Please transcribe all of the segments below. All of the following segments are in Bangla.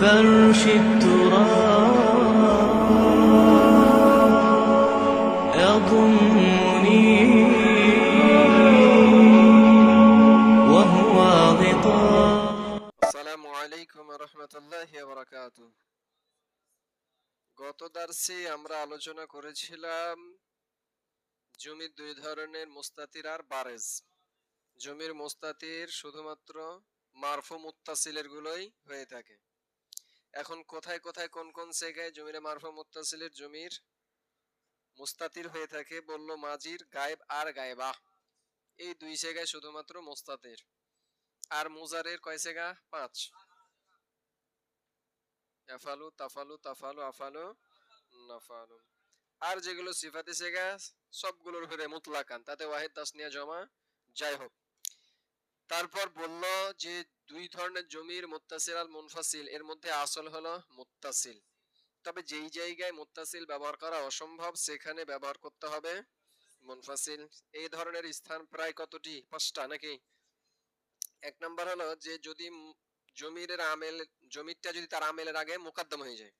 فرش التراب يضمني وهو غطاء আসসালামু আলাইকুম রহমতুল্লাহ বারাকাতু গত দার্সে আমরা আলোচনা করেছিলাম জমির দুই ধরনের মুস্তাতির আর বারেজ জমির মুস্তাতির শুধুমাত্র মারফু মুত্তাসিলের গুলোই হয়ে থাকে এখন কোথায় কোথায় কোন কোন জায়গায় জমির মারফু মুত্তাসিলের জমির মুস্তাতির হয়ে থাকে বলল মাজির, গায়েব আর গায়েবা। এই দুই জায়গায় শুধুমাত্র মুস্তাতির। আর মুজারের কয় জায়গা? পাঁচ। এফালু, তাফালু তাফালু, আফালু, নাফালু। আর যেগুলো সিফাতে সেগা সবগুলোর উপরে মুতলাকান। তাতে ওয়াহিদ তাসনিয়া জমা। যাই হোক। তারপর বলল যে, দুই ধরনের জমির মুত্তাসিল আর মুনফাসিল, এর মধ্যে আসল হলো মুত্তাসিল। তবে যেই জায়গায় মুত্তাসিল ব্যবহার করা অসম্ভব, সেখানে ব্যবহার করতে হবে মুনফাসিল। এই ধরনের স্থান প্রায় কতটি? পাঁচটা নাকি? এক নাম্বার হলো যে, যদি জমির আমেল জমিটা যদি তার আমেলের আগে মোকদ্দম হয়ে যায়,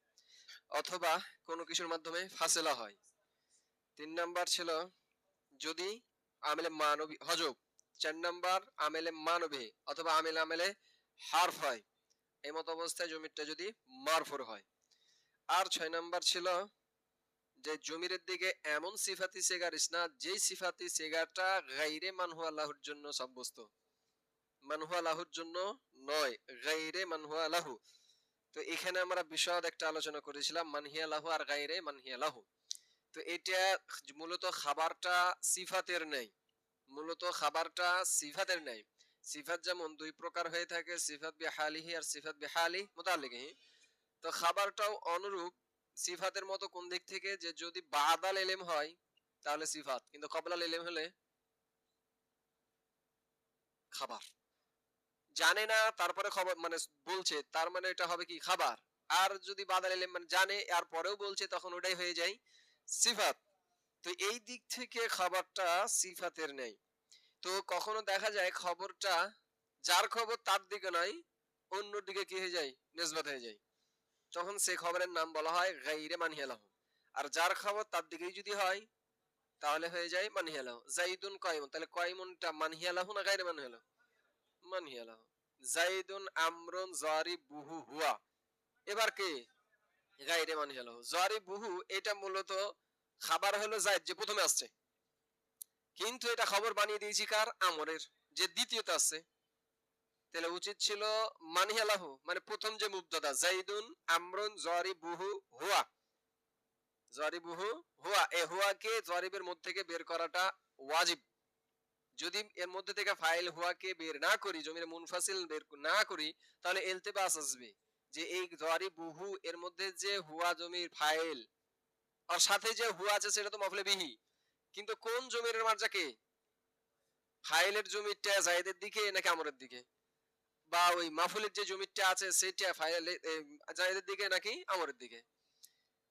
অথবা কোনো কিছুর মাধ্যমে ফাসেলা হয়। তিন নাম্বার ছিল যদি আমেলে মানবী হজব চার নাম্বার আমেলে মানবে অথবা আমেলে আমেলে হারফ হয়। এই মতো অবস্থায় জমিটা যদি মারফুর হয়। আর ছয় নাম্বার ছিল যে জমির দিকে এমন সিফাতি সেগার, ইসনাদ, যেই সিফাতি সেগারটা গাইরে মানহু আল্লাহর জন্য সাব্যস্ত। মানহুয়া লাহুর জন্য নয় গাইরে মানহুয়া লাহু তো এখানে আমরা বিশদ একটা আলোচনা করেছিলাম মানহিয়া লাহু আর গাইরে মানহিয়া লাহু তো এটা মূলত খাবারটা সিফাতের নেই। মূলত খাবারটা সিফাতের নেই সিফাত যেমন দুই প্রকার হয়ে থাকে, সিফাত বিহালিহি আর সিফাত বিহালি মুতাল্লিকিহি তো খাবারটাও অনুরূপ সিফাতের মতো কোন দিক থেকে? যে যদি বাদাল এলেম হয়, তাহলে সিফাত। কিন্তু কবলাল এলেম হলে খাবার। জানে না, তারপরে খবর মানে বলছে, তার মানে এটা হবে কি? খাবার। আর যদি বাদাল এলেম মানে জানে আর পরেও বলছে, তখন ওটাই হয়ে যায় সিফাত। তো এই দিক থেকে খাবারটা সিফাতের নেই। তো কখনো দেখা যায় খবরটা, যার খবর তার দিকে নয় অন্য দিকে কি হয়ে যায়? নেসবাত হয়ে যায়। তখন সে খবরের নাম বলা হয় গাইরে মানহিয়ালাহ। আর যার খবর তার দিকেই যদি হয়, তাহলে হয়ে যায় মানহিয়ালাহ। জাইদুন কয়মন, তাহলে কয়মনটা মানহিয়ালাহ না গাইরে মানহিয়ালাহ? মানহিয়ালাহ। জাইদুন আমরুন জারি বুহু হুয়া। এবার কে? গাইরে মানহিয়ালাহ। জারি বুহু এটা মূলত খাবার হলো জাইদ যে প্রথমে আসছে। কিন্তু এটা খবর বানিয়ে দিয়েছি কার? আমরের। যে দ্বিতীয়তে আসছে। তাহলে উচিত ছিল মানহিয়ালাহু মানে প্রথম যে মুবদাদা জাইদুন, আমরুন জারি বুহু হুয়া। জারি বুহু হুয়া। এ হুয়াকে জারিবের মধ্যে থেকে বের করাটা ওয়াজিব। যদি এর মধ্যে থেকে ফাইল হুয়াকে বের না করি, জমির মুনফাসিল বের না করি, তাহলে ইলতিবাস আসবে যে এই জারি বুহু এর মধ্যে যে হুয়া জমির ফাইল আর সাথে যে হুয়া আছে সেটা তো মফলে বিহি। কিন্তু কোন জমির মার্জাকে ফাইলের জমিটা জায়েদের দিকে নাকি আমরের দিকে? বা ওই মাফুলের যে জমিটা আছে সেটা ফাইল জায়েদের দিকে নাকি আমরের দিকে?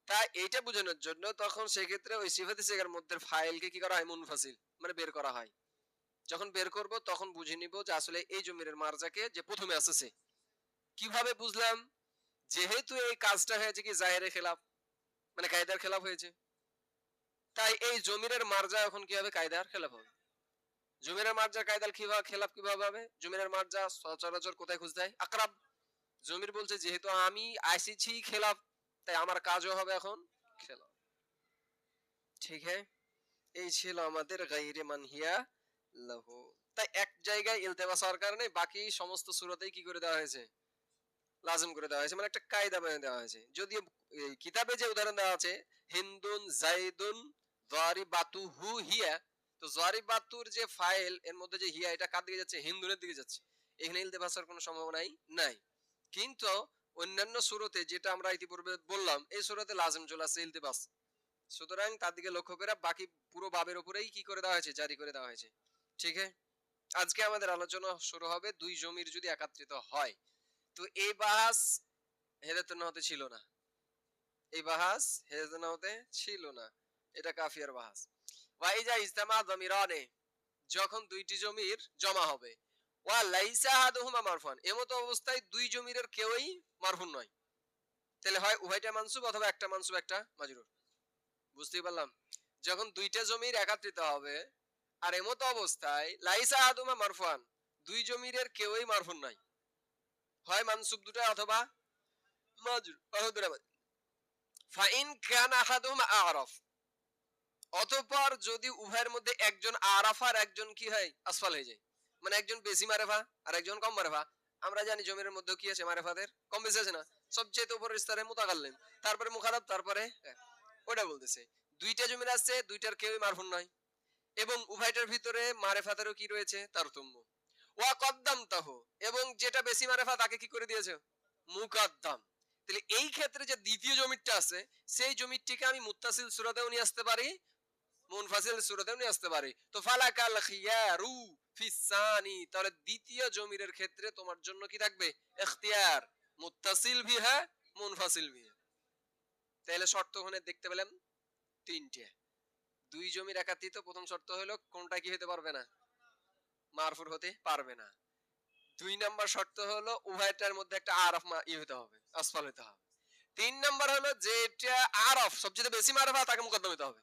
তাই এইটা বোঝানোর জন্য তখন সেক্ষেত্রে ওই সিফাতি সেগার মধ্যে ফাইলকে কি করা হয়? মুনফাসিল মানে বের করা হয়। যখন বের করব তখন বুঝে নিব যে আসলে এই জমির মার্জাকে যে প্রথমে আসছে। কীভাবে বুঝলাম? যেহেতু এই কাজটা হয়েছে কি জাহেরের খেলাফ। মানে কায়দার খেলাফ হয়েছে। তাই এই জমিরের মার্জা এখন কি হবে? কায়দার খেলাফ হবে। জমিরের মার্জা কায়দার কীভাবে, খেলাফ কীভাবে হবে? জমিরের মার্জা সচরাচর কোথায় খুঁজতে হয়? আকরাব। জমির বলছে, যেহেতু আমি আইসিছি খেলাফ, তাই আমার কাজও হবে এখন খেলাফ। ঠিক হ্যাঁ এই ছিল আমাদের গাইরে মানহিয়া লাহু। তাই এক জায়গায় ইলতেবাস হওয়ার কারণে বাকি সমস্ত সুরতেই কি করে দেওয়া হয়েছে? লাজম করে দেওয়া হয়েছে মানে একটা কায়দা বানিয়ে দেওয়া হয়েছে। যদিও কিতাবে যে উদাহরণ দেওয়া আছে, হিন্দুন জাইদুন জারিবাতুহু হিয়া, তো যে ফাইল, এর মধ্যে যে হিয়া, এটা কার দিকে যাচ্ছে? হিন্দুনের দিকে যাচ্ছে। এখানে কোনো সম্ভাবনাই নাই। কিন্তু অন্যান্য সুরতে, যেটা আমরা ইতিপূর্বে বললাম, এই সুরতে লাজম চলে সুতরাং তার দিকে লক্ষ্য করে বাকি পুরো বাবের উপরেই কি করে দেওয়া হয়েছে? জারি করে দেওয়া হয়েছে। ঠিক আছে? আজকে আমাদের আলোচনা শুরু হবে দুই জমির যদি একাত্রিত হয়। তো এই বাহাস হেদায়তুন হতে ছিল না। এই বাহাস হেদায়তুন হতে ছিল না। এটা কাফিয়ার বাহাস। ওয়াইজা ইজতামা জমিরানে যখন দুইটি জমির জমা হবে। ওয়া লাইসা আহাদুহুমা মারফুয়ান এমত অবস্থায় দুই জমিরের কেউই মারফুন নয়। তাহলে হয় উভয়টা মানসুব অথবা একটা মানসুব, একটা মাজরুর। বুঝতেই পারলাম? যখন দুইটা জমির একাত্রিত হবে, আর এমত অবস্থায় লাইসা আহাদুমা মারফুয়ান, দুই জমিরের কেউই মারফুন নাই। হয় মানসুব দুটা অথবা ফাইন কান আহাদুহুমা আরাফ। যদি উভয়ের মধ্যে একজন আরাফ আর একজন কি হয়? আসফাল হয়ে যায়। মানে একজন বেশি মারেফা আর একজন কম মারেফা। আমরা জানি জমির মধ্যে কি আছে মারেফাদের? কম বেশি আছে না। সবচেয়ে উপরের স্তরে মুতাকাল্লিম। তারপরে মুখারাব তারপরে হ্যাঁ, ওটা বলতেছে। দুইটা জমির আছে দুইটার কেউই মারফুন নয়। এবং উভয়টার ভিতরে মারেফাতেরও কি রয়েছে? তারতম্য। ওয়া তাহ এবং যেটা বেশি মারেফা তাকে কি করে দিয়েছে? মুকাদ্দাম। তাহলে এই ক্ষেত্রে যে দ্বিতীয় জমিটা আছে, সেই জমিটিকে আমি মুত্তাসিল সুরাতেও নিয়ে আসতে পারি, মুনফাসিল সুরাতেও নিয়ে আসতে পারি। তো ফালাকাল খিয়ারু ফিসানি তাহলে দ্বিতীয় জমিরের ক্ষেত্রে তোমার জন্য কি থাকবে? ইখতিয়ার। মুত্তাসিল ভি হ্যাঁ মুনফাসিল ভি হ্যাঁ। তাহলে শর্ত ওখানে দেখতে পেলাম তিনটে। দুই জমির একাত্রিত প্রথম শর্ত হলো কোনটা কি হতে পারবে না? মারফুর হতে পারবে না। দুই নাম্বার শর্ত হলো, উভয়টার মধ্যে একটা আরফ ই হতে হবে আসফাল হতে হবে। তিন নাম্বার হলো, যেটা আরফ সবচেয়ে বেশি মারফা, তাকে মুকদ্দম হতে হবে।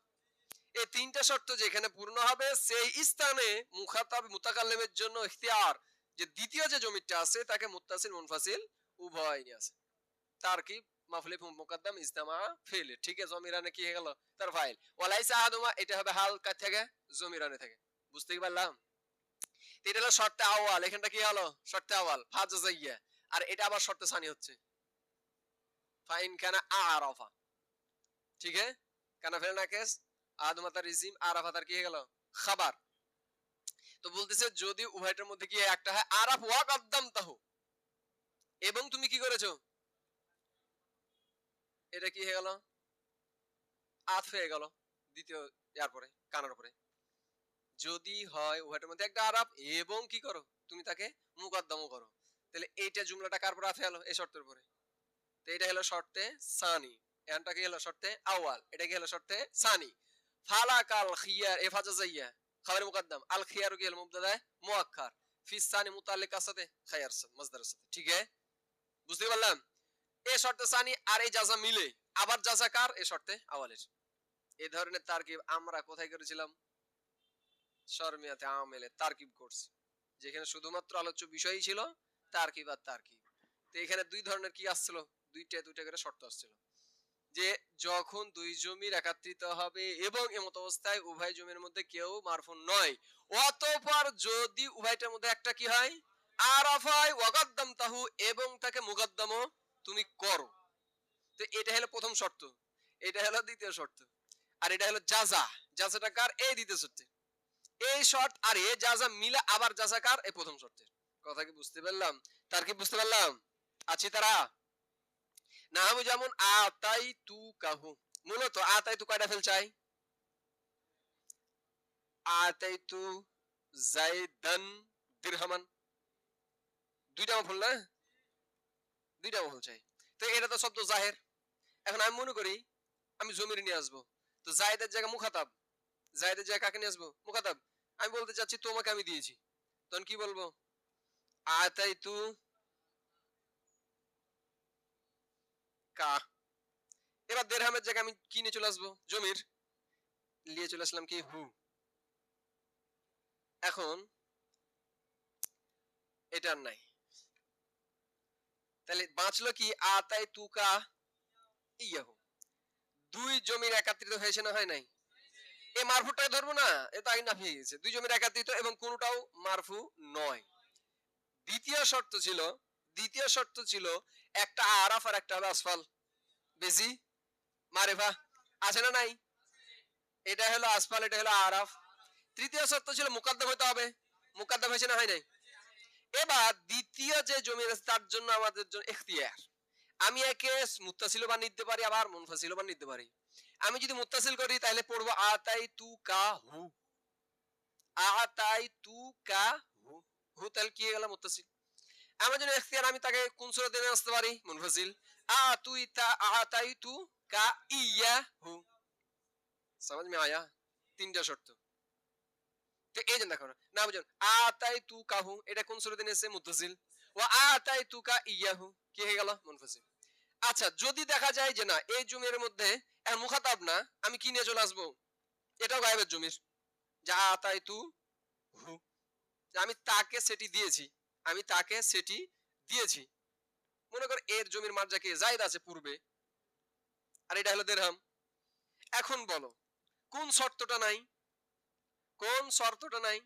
এই তিনটা শর্ত যেখানে পূর্ণ হবে, সেই স্থানে মুখাতাব মুতাকাল্লিমের জন্য ইখতিয়ার, যে দ্বিতীয় যে জমিটা আছে, তাকে মুত্তাসিল, মুনফাসিল উভয় নিয়ে আছে তার কি? মাফলি, মুকদ্দম ইস্তামা ফেল। ঠিক আছে, জমিরানে কি হয়ে গেল? তার ফাইল। ওয়ালাইসা আহাদুমা এটা হবে হাল কার থেকে? জমিরানে থেকে। বুঝতে পারলাম? এটা হলো শর্তে আওয়াল এখানটা কি হলো? শর্তে আওয়াল ফাজ জাইয়া আর এটা আবার শর্তে সানি হচ্ছে। ফাইন কানা আরাফা। ঠিক আছে কানা ফেল কেস? আদমাতার ইসিম আরাফাতার কি হয়ে গেল? খাবার। তো বলতেছে, যদি উভয়টার মধ্যে কি একটা হয়? আরাফ ওয়া কদ্দাম তাহু এবং তুমি কি করেছ? এটা কি হয়ে গেল? আত হয়ে গেল। দ্বিতীয় ইয়ার পরে, কানার পরে। যদি হয় উভয়টার মধ্যে একটা আরাফ এবং কি করো? তুমি তাকে মুকদ্দমও করো। তাহলে এইটা জুমলাটা কার পরে আফে গেল এই শর্তের পরে তো এটা হলো শর্তে সানি। এখানটা কি হলো শর্তে? আওয়াল এটা কি হলো শর্তে? সানি। ফালাকাল খিয়ার, এ ফাজা জাইয়া খাবার মুকদ্দম। আল খিয়ার কি হলো মুবতাদা মুআক্খার ফি সানি মুতাল্লিক সাথে, খায়ার সাথে মজদার সাথে। ঠিক আছে বুঝতে পারলাম? এই শর্তে সানি আর এই জাজা মিলে। আবার জাজা কার? এই শর্তে আওয়ালের এই ধরনের তারকিব আমরা কোথায় করেছিলাম? শর্মিয়াতে আমেলে তারকিব করছি। যেখানে শুধুমাত্র আলোচ্য বিষয়ই ছিল, তারকিব আর তারকিব। তো এখানে দুই ধরনের কি আসছিল? দুইটা দুইটা করে শর্ত আসছিল। যে যখন দুই জমির একাত্রিত হবে এবং এমত অবস্থায় উভয় জমির মধ্যে কেউ নয়, অতঃপর যদি উভয়টার মধ্যে একটা কি হয়? আরাফায় তাহু, এবং তাকে মুকদ্দমও তুমি করো। তো এটা হলো প্রথম শর্ত। এটা হলো দ্বিতীয় শর্ত। আর এটা হলো জাজা জাজাটা কার? এই দ্বিতীয় শর্তে। এই শর্ত আর এ জাজা মিলে আবার জাজা কার, এই প্রথম শর্তের কথা কি বুঝতে পারলাম? তার কি বুঝতে পারলাম? আছি তারা। নাহামু যেমন আতাই তু কাহু। মূলত আতাই তু কয়টা ফেল চাই? আতাই তু জাইদান দিরহামান। দুইটা মফুল না? দুইটা মফুল চাই। তো এটা তো শব্দ জাহের। এখন আমি মনে করি, আমি জমির নিয়ে আসব। তো জায়দের জায়গা মুখাতাব। জায়দের জায়গা কাকে নিয়ে আসব? মুখাতাব। আমি বলতে চাচ্ছি তোমাকে আমি দিয়েছি। তখন কি বলব? আতাই তু কা। এবার দেড়হামের জায়গায় আমি কি নিয়ে চলে আসব? জমির। নিয়ে চলে আসলাম কি? হু। এখন এটা আর নাই। তাহলে বাঁচলো কি? আতাই তুকা ইয়াহু। দুই জমির একাত্রিত হয়েছে না হয় নাই? এই মারফুটাই ধরবো না, এ তো আগে নাফিয়ে গেছে। দুই জমির একাত্রিত এবং কোনটাও মারফু নয়। দ্বিতীয় শর্ত ছিল, দ্বিতীয় শর্ত ছিল একটা আরাফ আর একটা হবে আসফাল বেশি মারেফা, আছে না নাই? এটা হলো আসফাল এটা হলো আরাফ। তৃতীয় শর্ত ছিল মুকাদ্দম হতে হবে। মুকাদ্দম হয়েছে না হয় নাই? এবার দ্বিতীয় যে জমি আছে, তার জন্য আমাদের জন্য এখতিয়ার। আমি একে মুতাসিল বান নিতে পারি, আবার মুনফাসিল বান নিতে পারি। আমি যদি মুতাসিল করি তাহলে পড়ব আ তাই তু কা হু। আ তাই তু কা হু। হু তাহলে কি গেল মুতাসিল আমার জন্য এখতিয়ার, আমি তাকে কোন সুরাতে নিয়ে আসতে পারি? মুনফাসিল। আ তুই তা, আ তাই তু কা ইয়া হু। সমাজ মে আয়া। তিনটা শর্ত। তো এই জন্য দেখো, না বুঝুন আ তাই তু কাহু এটা কোন সুরাতে নিয়ে এসে মুতাসিল ও আ তাই তু কা ইয়া হু। কি হয়ে গেল? মুনফাসিল। আচ্ছা যদি দেখা যায় যে না, এই জমির মধ্যে এখন মুখাতাব না, আমি কি নিয়ে চলে আসব? এটাও গায়েবের জমির। যা আতাই তু আমি তাকে সেটি দিয়েছি। আমি তাকে সেটি দিয়েছি। মনে কর এর জমির মাঠ যাকে জায়দ আছে পূর্বে। আর এটা হলো দেড়হাম। এখন বলো, কোন শর্তটা নাই? কোন শর্তটা নাই?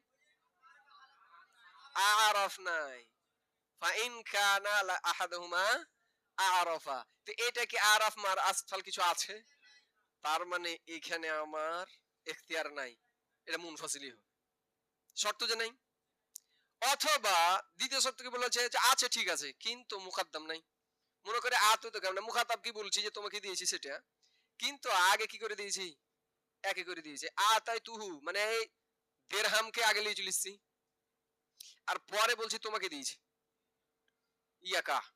আরফ নাই। ফাইন কানা আহাদুহুমা আরফা। তো এটা কি আরফ মার আসফাল কিছু আছে? তার মানে এখানে আমার এখতিয়ার নাই। এটা মুনফাসিলি হবে শর্ত যে নাই। অথবা দ্বিতীয় শর্ত কি বলেছে যে আছে, ঠিক আছে, কিন্তু মুকাদ্দাম নাই। মনে করে আত তো কেমন? মুখাতাব কি বলছি যে তোমাকে দিয়েছি সেটা? কিন্তু আগে কি করে দিয়েছি? একে করে দিয়েছে। আ, তাই তুহু মানে এই দেড়হামকে আগে নিয়ে আর পরে বলছি তোমাকে দিয়েছি। ইয়াকা।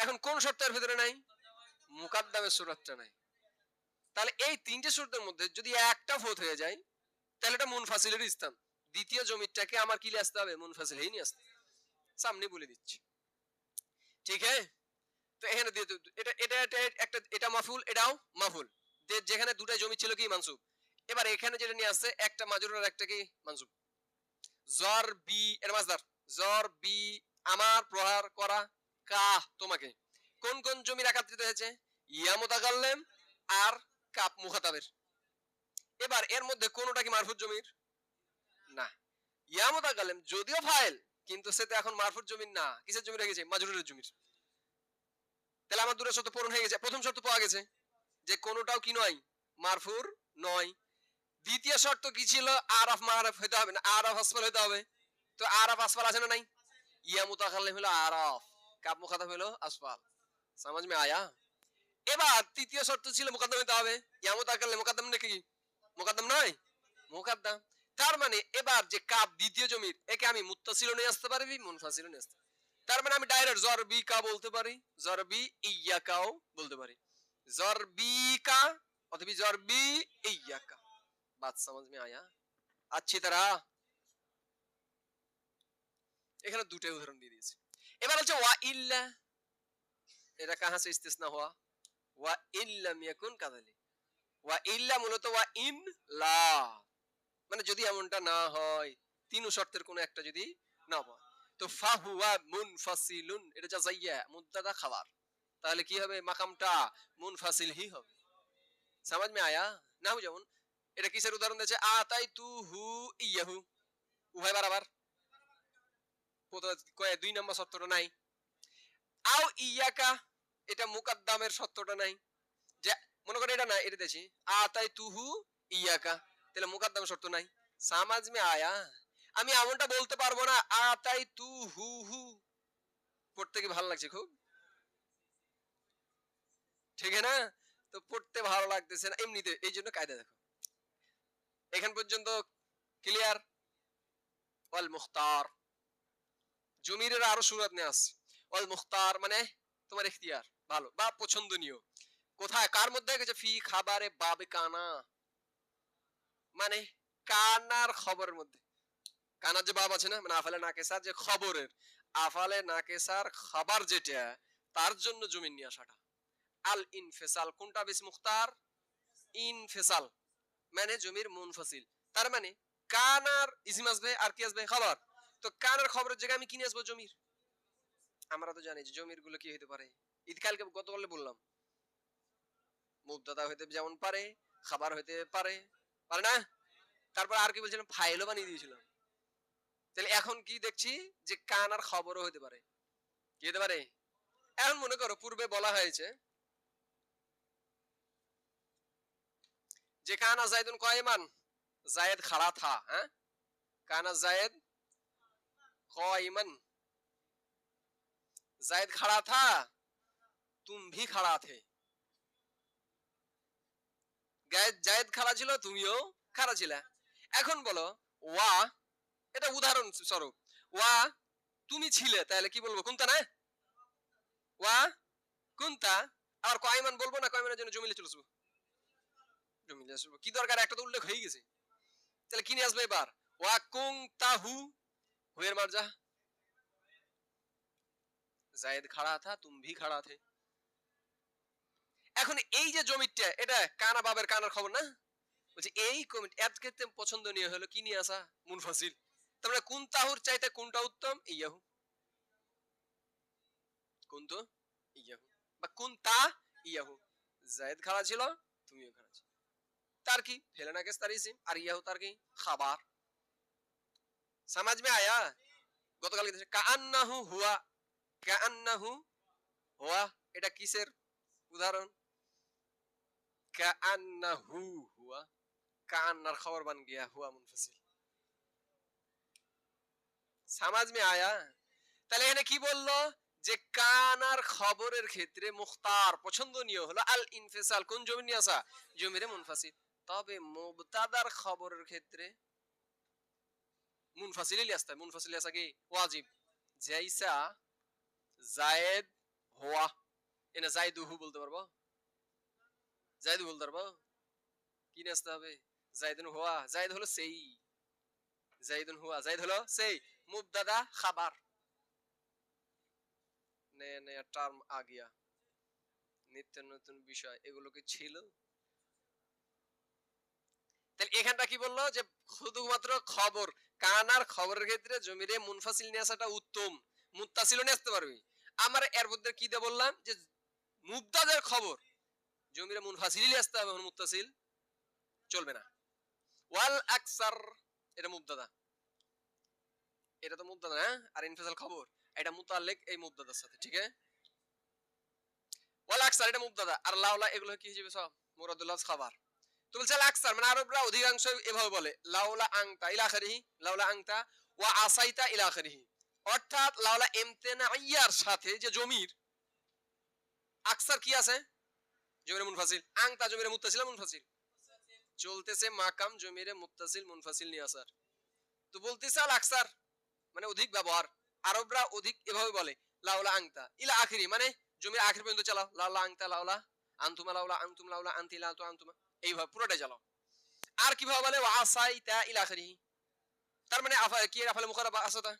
এখন কোন শর্তের ভিতরে নাই? মুকাদ্দামের সুরতটা নাই। তাহলে এই তিনটে শর্তের মধ্যে যদি একটা ফোত হয়ে যায়, তাহলে এটা মুনফাসিলের স্থান। দ্বিতীয় জমিটাকে আমার কি আসতে হবে? মুনফাসিল হেই নিয়ে আসতে সামনে বলে দিচ্ছি। ঠিক আছে? তো এখানে দিয়ে। এটা এটা একটা এটা মাফুল, এটাও মাফুল। যেখানে দুটা জমি ছিল কি মানসুব? এবার এখানে যেটা নিয়ে আসছে, একটা মাজরুর আর একটা কি মানসুব? জর বি এর মাসদার জর বি আমার প্রহার করা কা তোমাকে? কোন কোন জমি একাত্রিত হয়েছে? ইয়া মুতাকাল্লিম আর কাপ মুখাতাবের। এবার এর মধ্যে কোনটা কি মারফুত জমির? না। ইয়া মুতাকাল্লিম যদিও ফাইল কিন্তু সেটা এখন মারফুত জমির না। কিসের জমি রেখেছে মাজরুরের জমির। তাহলে আমার দুটো শর্ত পূরণ হয়ে গেছে। প্রথম শর্ত পাওয়া গেছে যে কোনোটাও কি নয়, মারফুর নয়। দ্বিতীয় শর্ত কি ছিল? আরফ মারফ হতে হবে না। আরফ আসফাল হতে হবে। তো আরফ আসফাল আছে না নাই? ইয়া মুতাকাল্লিম হলো আরফ। কাব মোকাদ্দম হলো আসফাল। সমাজ মে আয়া। এবার তৃতীয় শর্ত ছিল মোকাদ্দম হবে। ইয়ামত আকালে মোকাদ্দম নাকি? মোকাদ্দম নয়? মোকাদ্দম। তার মানে এবার যে কাপ দ্বিতীয় জমির, একে আমি মুত্তাসিল নিয়ে আসতে পারবি মুনফাসিল নিয়ে আসতে তার মানে আমি ডাইরেক্ট কা বলতে পারি। বলতে পারি। কা সমাজ মে আয়া। আচ্ছা তারা। এখানে দুটাই উদাহরণ দিয়ে দিয়েছে। এবার হচ্ছে ওয়া ইল্লা এটা কাহা সে ইস্তিসনা হওয়া ওয়া ইল্লাম ইয়াকুন কাযালিক ওয়া ইল্লা মূলত ওয়া ইন লা মানে যদি এমনটা না হয়, তিন শর্তের কোনো একটা যদি না হয়। তো ফাহুয়া মুনফাসিলুন, এটা যা জাইয়া মুদ্দাদা খাবার। তাহলে কি হবে? মাকামটা মুনফাসিল হি হবে। সমাজ মে আয়া? না যেমন। এটা কিসের উদাহরণ দিয়েছে? আতাই তু হু ইয়াহু। উভয় বারাবার। কয়ে, দুই নম্বর সত্যটা নাই। আও ইয়াকা, এটা মুকাদ্দামের সত্যটা নাই। যে, মনে করে এটা না এটা দিয়েছি আতাই তুহু ইয়াকা, তাহলে মুকাদ্দাম শর্ত নাই। সামাজ মে আয়া। আমি এমনটা বলতে পারব না আতাই তু হু হু পড়তে কি ভালো লাগছে খুব? ঠিক না? তো পড়তে ভালো লাগতেছে না। এমনিতে, এই জন্য কায়দা দেখো। এখান পর্যন্ত ক্লিয়ার ওয়াল মুখতার। জমিরের আরও সুরাত নিয়ে আসছে। ওয়াল মুখতার মানে তোমার ইখতিয়ার ভালো, বা পছন্দনীয়। কোথায়, কার মধ্যে গেছে? ফি, খাবারে, বাবে কানা। মানে কানার খবরের মধ্যে। কানার যে বাব আছে না মানে আফালে নাকেসার যে খবরের, আফালে নাকেসার খাবার যেটা, তার জন্য জমি নিয়ে আসাটা। আল ইনফেসাল, কোনটা বেশি মুখতার? ইনফেসাল। মানে জমির মুনফাসিল তার মানে কান আর ইসিম আসবে, আর কি আসবে? খবর? তো কানের খবরের জায়গায় আমি কিনে আসব জমির? আমরা তো জানি যে জমিরগুলো কি হইতে পারে। ঈদকালকে গতকালে বললাম। মুবদাদা হইতে যেমন পারে, খাবার হইতে পারে। পারে না? তারপর আর কি বলছিলাম? ফাইলও বানিয়ে দিয়েছিলাম। তাহলে এখন কি দেখছি যে কান আর খবরও হইতে পারে? কি হইতে পারে? এখন মনে করো পূর্বে বলা হয়েছে যে কানা জায়দুন কয়মান জায়েদ খাড়া থা হ্যাঁ? কানা জায়েদ कौमन जायद खड़ा था तुम भी खड़ा थे গায়েদ জায়েদ খাড়া ছিল তুমিও খাড়া ছিলে এখন বলো ওয়া এটা উদাহরণ স্বরূপ ওয়া তুমি ছিলে তাহলে কি বলবো কোনটা না ওয়া কোনটা আর কয়মান বলবো না কয়মানের জন্য জমিলে চলে আসবো জমিলে আসবো কি দরকার একটা তো উল্লেখ হয়ে গেছে তাহলে কি নিয়ে আসবে এবার ওয়া কুং তাহু হুয়ের মারজা জায়েদ খাড়া থা তুম ভি খাড়া থে এখন এই যে জমিটা, এটা কানা বাবের কানার খবর না? বলছে, এই কমিটি এত ক্ষেত্রে পছন্দনীয় হলো, কি নিয়ে আসা মুনফাসিল? তারপরে কোন তাহুর চাইতে কোনটা উত্তম? ইয়াহু। কোন তো? ইয়াহু। বা কোন তা? ইয়াহু। জায়েদ খাড়া ছিল, তুমিও খাড়া ছিল। তার কি? ফেলে না কেস তার ইসিম। আর ইয়াহু তার কি? খাবার। সমাজ মে আয়া গতকাল কান্নাহু হুয়া কান্নাহু হুয়া এটা কিসের উদাহরণ কান্নাহু হুয়া কান্নার খবর বান গিয়া হুয়া মুনফাসিল সমাজ মে আয়া তাহলে এখানে কি বলল যে কানার খবরের ক্ষেত্রে মুখতার পছন্দনীয় হলো আল ইনফেসাল কোন জমি নিয়ে আসা জমিরে মুনফাসিল তবে মুবতাদার খবরের ক্ষেত্রে মুনফাসিলই আসতে হয় মুনফাসিল আসা কি ওয়াজিব। জাইসা জায়েদ হুয়া, এনে জাইদুহু বলতে পারব। জাইদু বলতে পারব। কি নিয়ে আসতে হবে? জাইদুন হুয়া। জাইদ হলো সেই। জাইদুন হুয়া। জাইদ হলো সেই। মুবতাদা খাবার। নয়া টার্ম আ নিত্য নতুন বিষয়, এগুলো কি ছিল? তাহলে এখানটা কি বলল? যে শুধুমাত্র খবর কানার খবরের ক্ষেত্রে জমিরে মুনফাসিল নিয়ে আসাটা উত্তম। মুত্তাসিল নিয়ে আসতে পারবি। আমার এর মধ্যে কি দিয়ে বললাম? যে মুবতাদের খবর। জমিরে মুনফাসিল নিয়ে আসতে হবে মুত্তাসিল। চলবে না। ওয়াল আকসার, এটা মুবতাদা। এটা তো মুবতাদা না? আর ইনফাসাল খবর, এটা মুতাল্লিক এই মুবতাদার সাথে, ঠিক আছে? ওয়াল আকসার, এটা মুবতাদা। আর লাউলা এগুলো কি হিসেবে সব? মুরাদুল্লাহ খাবার। তো বলছে আকসার মানে আরবরা অধিকাংশ এভাবে বলে লাউলা আংতা ইলা আখিরিহি লাউলা আংতা ওয়া আসাইতা ইলা আখিরিহি অর্থাৎ লাউলা ইমতিনাইয়ার সাথে যে জমির, আকসার কি আছে? জমিরে মুনফাসিল। আংতা জমিরে মুত্তাসিল মুনফাসিল? চলতেছে মাকাম জমিরে মুত্তাসিল মুনফাসিল নিয়ে আসার। তো বলতেছে আল আকসার মানে অধিক ব্যবহার। আরবরা অধিক এভাবে বলে লাউলা আংতা ইলা আখিরি মানে জমির আখির পর্যন্ত চালাও। লাউলা আংতা লাউলা আনতুমা লাউলা আনতুম লাউলা আনতি লাউতু আনতুমা। এইভাবে পুরোটাই চালাও। আর কীভাবে বলে? আসাইতা ইলা আখিরি তার মানে কি আফালে মুখারাবা আসাতা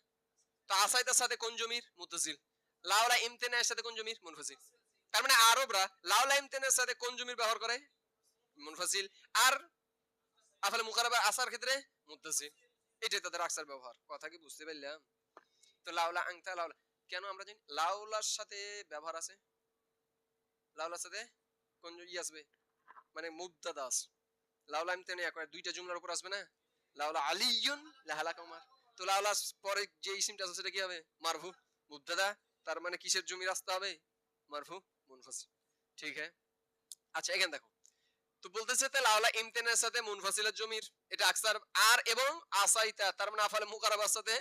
তো আসাইতার সাথে কোন জমির? মুত্তাসিল লাউলা ইমতিনায়ের সাথে কোন জমির? মুনফাসিল তার মানে আরবরা লাউলা ইমতিনায়ের সাথে কোন জমির ব্যবহার করে? মুনফাসিল আর আফালে মুখারাবা আসার ক্ষেত্রে মুত্তাসিল এটাই তাদের আকসার ব্যবহার। কথা কি বুঝতে পারলাম? তো লাউলা আংতা লাউলা কেন আমরা জানি? লাউলার সাথে ব্যবহার আছে? লাউলার সাথে কোন ই আসবে? মানে মুবতাদা আছে লাউলা ইমতিনে একবার দুইটা জুমলার উপর আসবে না? লাউলা আলিয়ুন লাহালা কুমার তো লাউলা পরে যে ইসিমটা আছে সেটা কি হবে? মারফু। মুবতাদা তার মানে কিসের জমি রাস্তা হবে? মারফু মুনফাসিল। ঠিক আছে আচ্ছা এখানে দেখো। তো বলতেছে তে লাউলা ইমতিনের সাথে মুনফাসিলের জমির এটা আকসার আর এবং আসাইতা, তার মানে আফালে মুকারাবার সাথে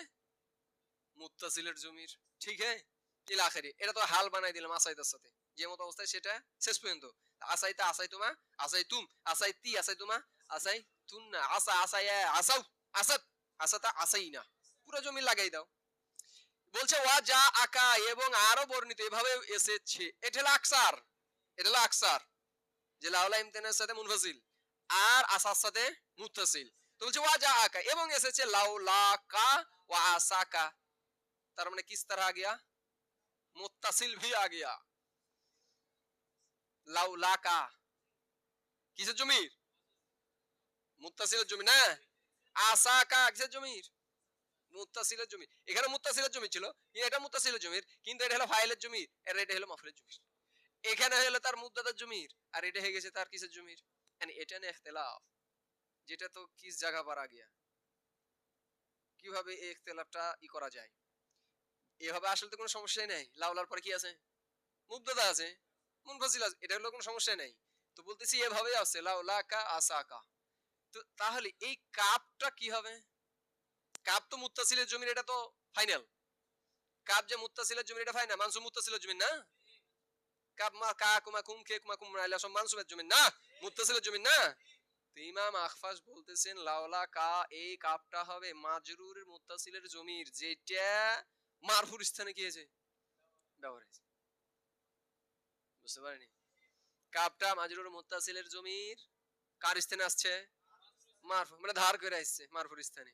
মুত্তাসিলের জমির। ঠিক আছে ইল আখেরি। এটা তো হাল বানাই দিলাম আসাইতার সাথে। যে মতো অবস্থায় সেটা শেষ পর্যন্ত। আসাই তা, আসাই তোমা, আসাই তুম, আসাই তি, আসাই তোমা, আসাই তুন না, আসা, আসাই আসাউ, আসাত, আসাতা, আসাই না। পুরো জমি লাগাই দাও। বলছে, ওয়া যা আকা এবং আরও বর্ণিত, এভাবে এসেছে। এটা হলো আকসার। এটা হলো আকসার। যে লাউলা ইমতিহানের সাথে মুনফাসিল আর আসার সাথে মুত্তাসিল। তো বলছে, ওয়া যা আকা এবং এসেছে লাউলা কা, ওয়া আসাকা তার মানে কিস, তারা আ গিয়া? মুত্তাসিল ভি আ গিয়া। লাউলা কা কিসের জমির? মুত্তাসিলের জমি না? আসাকা, কিসের জমির? মুত্তাসিলের জমি। এখানে মুত্তাসিলের জমি ছিল, এটা মুত্তাসিলের জমির, কিন্তু এটা হলো ফাইলের জমির, আর এটা হলো মাফুলের জমির। এখানে হলো তার মুদ্দাদার জমির, আর এটা হয়ে গেছে তার কিসের জমির? মানে এটা না ইখতিলাফ যেটা তো কিস জায়গা পার গিয়া কীভাবে এই ইখতিলাফটা ই করা যায়? এভাবে আসলে তো কোনো সমস্যাই নাই। লাউলার পরে কি আছে? মুবদাদা আছে। মুনফাসিল আছে এটা হলো কোনো সমস্যা নাই। তো বলতেছি, এভাবে আছে লাউলা কা আসাকা। তো তাহলে এই কাপটা কি হবে? কাপ তো মুত্তাসিলের জমির, এটা তো ফাইনাল কাপ যে মুত্তাসিলের জমির, এটা ফাইনাল মানসুব মুত্তাসিলের জমির না? কাপ মা কা কুমা কুম কে কুমা কুম রাইলা, সব মানসুবের জমির না? মুত্তাসিলের জমির না? তো ইমাম আখফাস বলতেছেন লাউলা কা এই কাপটা হবে মাজরুরের মুত্তাসিলের জমির, যেটা মারফুর স্থানে কি হয়েছে? ব্যবহার হয়েছে। বুঝতে কাপটা মাজরুর জমির কার স্থানে আসছে? মানে ধার করে আসছে, মারফুর স্থানে।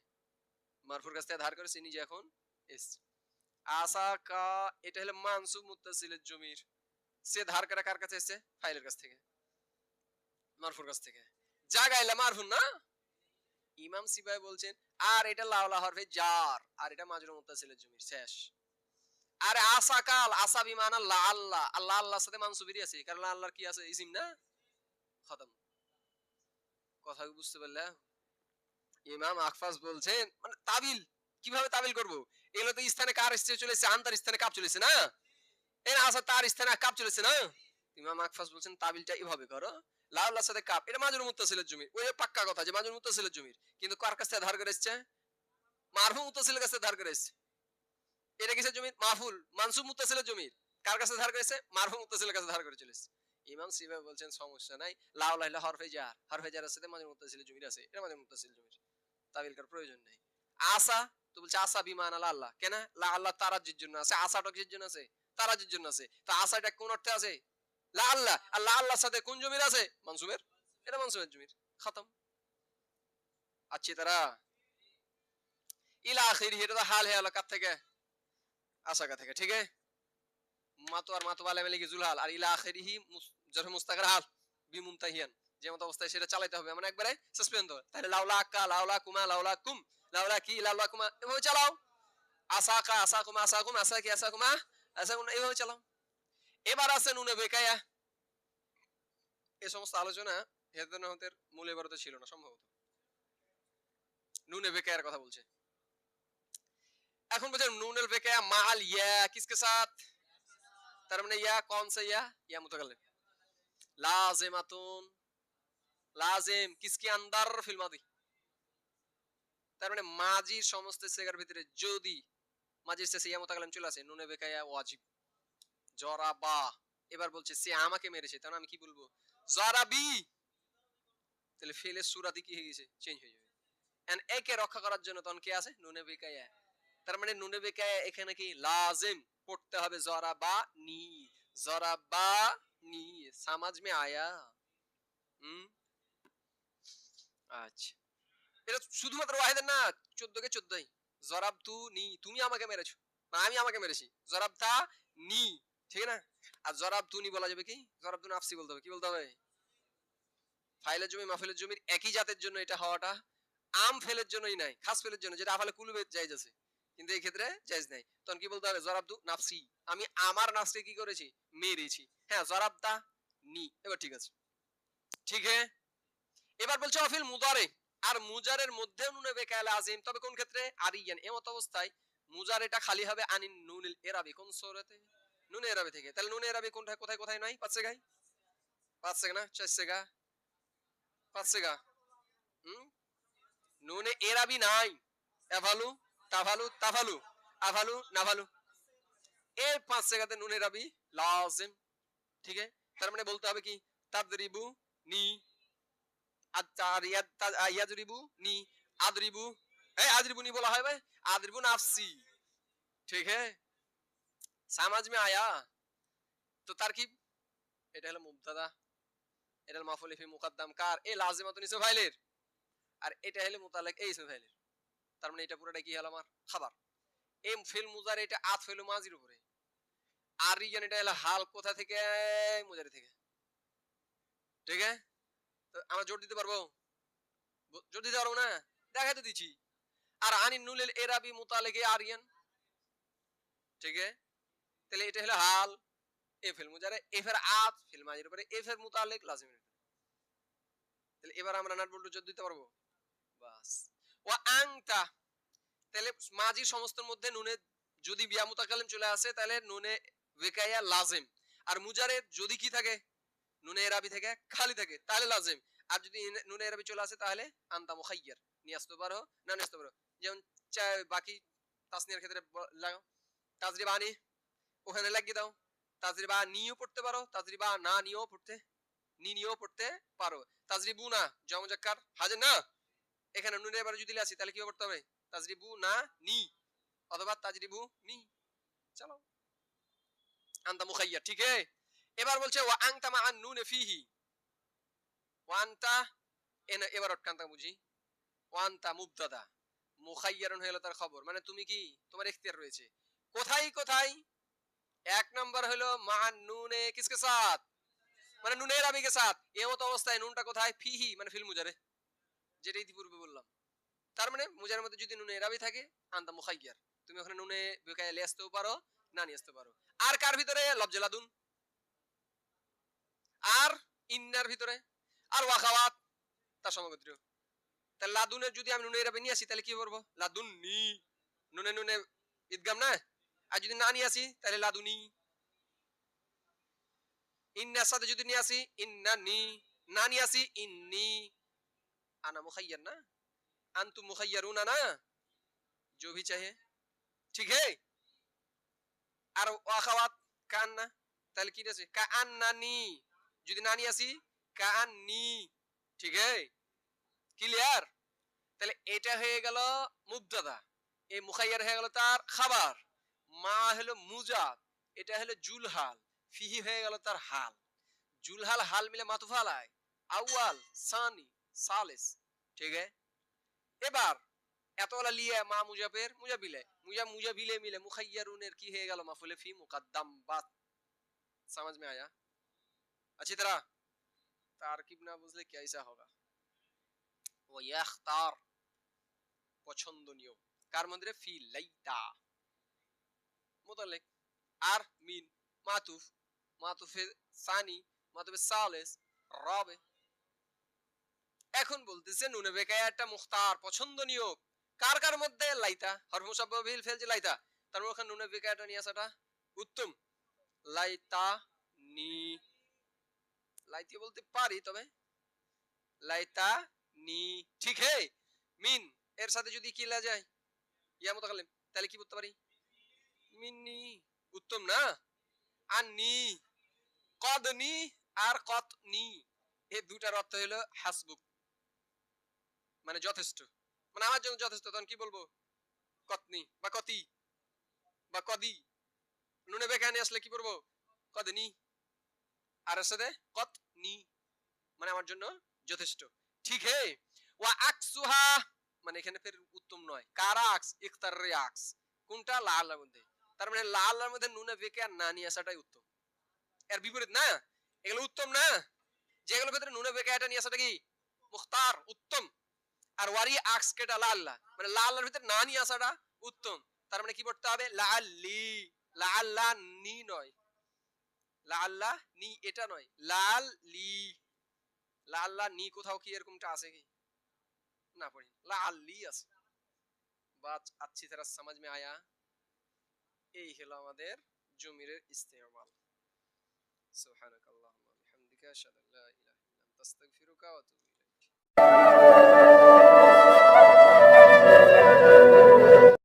মারফুর কাছ থেকে ধার নিজে এখন এসছে। আসা কা এটা হলো মানসুব জমির। সে ধার করে কার কাছে এসছে? ফাইলের কাছ থেকে। মারফুর কাছ থেকে। জাগাইলা মারফুন না? ইমাম সিবাই বলছেন, আর এটা লাউলা হরফে জার, আর এটা মাজরুর মুত্তাসিলের জমির, শেষ। আরে আসা কাল আসা বিমান আল্লাহ আল্লাহ। আল্লাহ আল্লাহর সাথে মানসুবিরই আছে, কারণ আল্লাহর কি আছে? ইসিম না? খতম। কথা বুঝতে পারলে? ইমাম আকফাস বলছেন মানে তাবিল, কীভাবে তাবিল করব? এগুলো তো স্থানে কার এসছে? চলেছে আন্তার স্থানে কাপ চলেছে না? এ না আসা তার স্থানে কাপ চলেছে না? ইমাম আকফাস বলছেন, তাবিলটা এভাবে করো। লাউলার সাথে কাপ, এটা মাজুর মুত্তাসিলের জমি। ওই পাক্কা কথা যে মাজুর মুত্তাসিলের জমির। কিন্তু কার কাছ ধার করে এসছে? মারফু মুত্তাসিলের কাছে ধার করে এসছে। এটা কিসের জমি? মাহফুল। মানসুব মুত্তাসিলের জমির কার কাছে ধার করেছে? মারফু মুত্তাসিলের কাছে ধার করে চলেছে ইমাম সিবা বলছেন, সমস্যা নাই। লাউ লাইলা হরফে জার হরফে জারের সাথে মাঝে মুত্তাসিলের জমির আছে। এটা মাঝে মুত্তাসিল জমির। তাবিল করার প্রয়োজন নেই। আসা তো বলছে আসা বিমান আল্লাহ আল্লাহ। কেন? লা আল্লাহ তারাজির জন্য আছে। আসাটা কিসের জন্য আছে? তারাজির জন্য আছে। তো আসাটা কোন অর্থে আছে? লা আল্লাহ। আর লা আল্লাহর সাথে কোন জমির আছে? মানসুবের এটা মানসুবের জমির। খতম। আচ্ছা তারা। ইলা আখিরি এটা হাল হে আলো কার থেকে? আশাকা থেকে, ঠিক আছে? মাতো আর মাতো বালে মেলে জুলহাল? আর ইলা আখিরিহি জরহ মুস্তাকার হাল বিমুমতাহিয়ান যে মতো অবস্থায় সেটা চালাইতে হবে। মানে একবারে সাসপেন্ড হবে তাহলে লাউলা আক্কা, লাউলা কুমা, লাউলা কুম, লাউলা কি, লাউলা কুমা, এভাবে চালাও। আসা কা আসা কুমা আসা কুমা আসা কি আসা কুমা আসা কুমা, এভাবে চালাও। এবার আছে নুনে বেকায়া এই সমস্ত আলোচনা হেদানহতের মূল এবারতে ছিল না, সম্ভবত। নুনে বেকায়ার কথা বলছে। এখন বলছে নুনুল বেকায়া মাল, ইয়া, কিসকে সাথ? তার মানে ইয়া কौन सा ইয়া? ইয়া মুতাকাল্লিম লাজিমাতুন লাজিম, কিসকে আন্দার ফিল মাদি। তার মানে মাজির সমস্ত সেগার ভিতরে যদি মাজির শেষে ইয়া মুতাকাল্লিম চলে আসে, নুনে বেকায়া ওয়াজিব। জরাবা এবার বলছে, সে আমাকে মেরেছে তাহলে আমি কি বলব? জরাবি তাহলে ফেলের সুরাতি কি হয়ে গেছে? চেঞ্জ হয়ে যাবে। একে রক্ষা করার জন্য তখন কে আছে? নুনে বেকায়া তার মানে নুনে বেকায়া এখানে কি লাজিম পড়তে হবে জরাবা নি জরাবা নি, সমাজ মে আয়া। হুম? আচ্ছা। এটা শুধুমাত্র ওয়াহিদের না, চোদ্দ কে চোদ্দই জরাব তু নি, তুমি আমাকে মেরেছো। না, আমি আমাকে মেরেছি। জরাব তা নি, ঠিক না? আর জরাব তু নি বলা যাবে কি? জরাব তু নাফসি বলতে হবে। কি বলতে হবে? ফাইলের জমি, মাফিলের জমির একই জাতের জন্য এটা হওয়াটা আম ফেলের জন্যই নাই, খাস ফেলের জন্য, যেটা আফালে কুলুবে জায়েজ আছে কিন্তু এই ক্ষেত্রে জায়েজ নাই। তখন কি বলতে হবে? জরাবদু নাফসি। আমি আমার নাফসকে কি করেছি? মেরেছি। হ্যাঁ জরাবদা নি। এবার ঠিক আছে। ঠিক হ্যাঁ এবার বলছে, অফিল মুদারে। আর মুজারের মধ্যে নুনে বেকাল আজিম। তবে কোন ক্ষেত্রে? আরিয়ান। এমত অবস্থায় মুজার এটা খালি হবে আনিন নুনিল এরাবি। কোন সূরাতে? নুনে এরাবি থেকে। তাহলে নুনে এরাবি কোনটা, কোথায় কোথায় নাই? পাঁচ সেগাই পাঁচ সেগা না? চার সেগা? পাঁচ সেগা। হুম? নুনে এরাবি নাই। এভালু? তাভালু তাভালু আভালু নাভালু এই পাঁচ জায়গাতে নুনে রাবি লাজিম ঠিক আছে তার মানে বলতে হবে কি তাদরিবু নি ইয়াদরিবু নি আদরিবু এই আদরিবু নি বলা হয় ভাই আদরিবু নাফসি ঠিক है समझ में आया তো তারকিব এটা হলো মুবতাদা এটা হলো মাফুল ফি মুকদ্দাম কার এই লাজিমাতুন ইসম ফাইলের আর এটা হলো মুতালাক এই ইসম ফাইলের তার মানে এটা পুরোটা কি হলো আমার? খাবার। এম ফিল মুজার, এটা আত ফিল মাজির উপরে। আর রিজন, এটা হলো হাল কোথা থেকে? মুজারি থেকে। ঠিক আছে? তো আমরা জোর দিতে পারব? জোর দিতে পারব না? দেখাতে দিচ্ছি। আর আনি নুলেল এরাবি মুতালেকে আরিয়ান। ঠিক আছে? তাহলে এটা হলো হাল। এ ফিল মুজারে এফ এর আত ফিল মাজির উপরে এফ এর মুতালেক লাজিমের তাহলে এবার আমরা নাট বল্টু জোর দিতে পারব? বাস। ওয়া আংতা। তাহলে মাজি সমস্তের মধ্যে নুনে যদি বিয়া চলে আসে তাহলে নুনে ওয়েকায়া লাজিম। আর মুজারে যদি কি থাকে? নুনে এরাবি থেকে, খালি থাকে তাহলে লাজিম। আর যদি নুনে এরাবি চলে আসে তাহলে আনতা মুখাইয়ার। নিয়ে আসতে পারো না নিয়ে আসতে পারো যেমন বাকি তাসনিয়ার ক্ষেত্রে লাগাও। তাজরিবা আনি, ওখানে লাগিয়ে দাও। তাজরিবা নিয়েও পড়তে পারো, তাজরিবা না নিয়েও পড়তে নিয়েও পড়তে পারো। তাজরিবু না জমজাক্কার, হাজার না? এখানে নুনে এবারে যদি আসি, তাহলে কি করতে হবে? তাজরিবু না নি, অথবা তাজরিবু নি। চলো। আনতা মুখাইয়া ঠিক এবার বলছে, ওয়া আনতা মা নুনে ফিহি। ওয়া আনতা এনা এবার অটকান্তা বুঝি। ওয়ান্তা মুবতাদা। মুখাইয়ারুন হলো তার খবর। মানে তুমি কি? তোমার ইখতিয়ার রয়েছে। কোথায় কোথায়? এক নম্বর হলো মা নুনে কিসকে সাথ মানে নুনের আবি কে সাথ এ মতো অবস্থায় নুনটা কোথায়? ফিহি মানে ফিল মুজারে। যেটা ইতিপূর্বে বললাম। তার মানে মুজারের মধ্যে যদি নুনে এরাবি থাকে, আন্তা মুখাইয়ার। তুমি ওখানে নুনে বেকায় লে আসতেও পারো, না নিয়ে আসতে পারো। আর কার ভিতরে? লবজলাদুন আর ইন্নার ভিতরে? আর ওয়াখাওয়াত তার সমগোত্রীয়। তাহলে লাদুনের যদি আমি নুনে এরাবে নিয়ে আসি, তাহলে কি করব? লাদুন নি নুনে নুনে ঈদগাম না? আর যদি না নিয়ে আসি, তাহলে লাদুনি। ইন্নার সাথে যদি নিয়ে আসি ইন্না নি না নিয়ে আসি, ইন্নি। আনা মুখাইয়ার না আন্তু মুখাইয়ারুনা না जो भी चाहिए ঠিক है আর ওয়াখাওয়াত কান না তাহলে কি আছে কা আন্নানি যদি না নিয়ে আসি কা আন্নি ঠিক আছে ক্লিয়ার তাহলে এটা হয়ে গেল মুবদাদা এই মুখাইয়ার হয়ে গেল তার খাবার মা হলো মুজাদ এটা হলো জুলহাল ফিহি হয়ে গেল তার হাল জুলহাল হাল মিলে মাতুফালায় আউয়াল সানি সালিস ঠিক আছে এবার এতলা লিয়ে মা মুজাফের মুজাবিলে মুজা মুজাবিলে মিলে মুখাইয়ারুনের কি হয়ে গেল মাফুলে ফি মুকদ্দম বাত समझ में आया अच्छी तरह তারকিব না বুঝলে कैसा होगा ও ইয়াখতার পছন্দনীয় কার মধ্যে ফি লাইতা মুতাল্লিক আর মিন মাতুফ মাতুফে সানি মাতুফে সালেস রাবে এখন বলতেছে, নুনে বেকায় একটা মুখতার পছন্দনীয়। কার কার মধ্যে? লাইতা। হরফ মুসাব্বাহ বিল ফেল যে লাইতা। তার মধ্যে নুনে বেকায়টা নিয়ে আসাটা উত্তম। লাইতা নি। লাইতে বলতে পারি, তবে। লাইতা নি। ঠিক হে? মিন, এর সাথে যদি কি লা যায়? ইয়া মুতাকাল্লিম তাহলে কি বলতে পারি? মিন্নি উত্তম না? আর নি। কদনি আর কতনি এই দুটার অর্থ হলো হাসবুক। মানে যথেষ্ট। মানে আমার জন্য যথেষ্ট। তখন কি বলব? কতনি বা কতি বা কদি। নুনে বেখানে আসলে কি করব কদনি। আর সাথে কতনি। মানে আমার জন্য যথেষ্ট। ঠিক হে? ওয়া আকসুহা। মানে এখানে ফের উত্তম নয়। কারা আক্স? ইখতার রে আক্স। কোনটা? লালের মধ্যে। তার মানে লালের মধ্যে নুনে বেকে আর না নিয়ে আসাটাই উত্তম। এর বিপরীত না? এগুলো উত্তম না? যেগুলোর ভিতরে নুনে বেকে এটা নিয়ে আসাটা কি? মুখতার, উত্তম। আর ওয়ারি আক্সকেটা লা আল্লাহ মানে লাল আল্লাহর ভিতরে না নিয়ে আসাটা উত্তম। তার মানে কি পড়তে হবে? লা আল্লি নি নয়। লা নি এটা নয় লাল লি লা নি কোথাও কি এরকমটা আছে কি? না পড়ি। লা আছে। বাত আচ্ছি তারা সমাজ মে আয়া। এই হলো আমাদের জমির ইস্তেমাল। سبحانك اللهم وبحمدك اشهد ان لا اله الا انت استغفرك واتوب اليك Música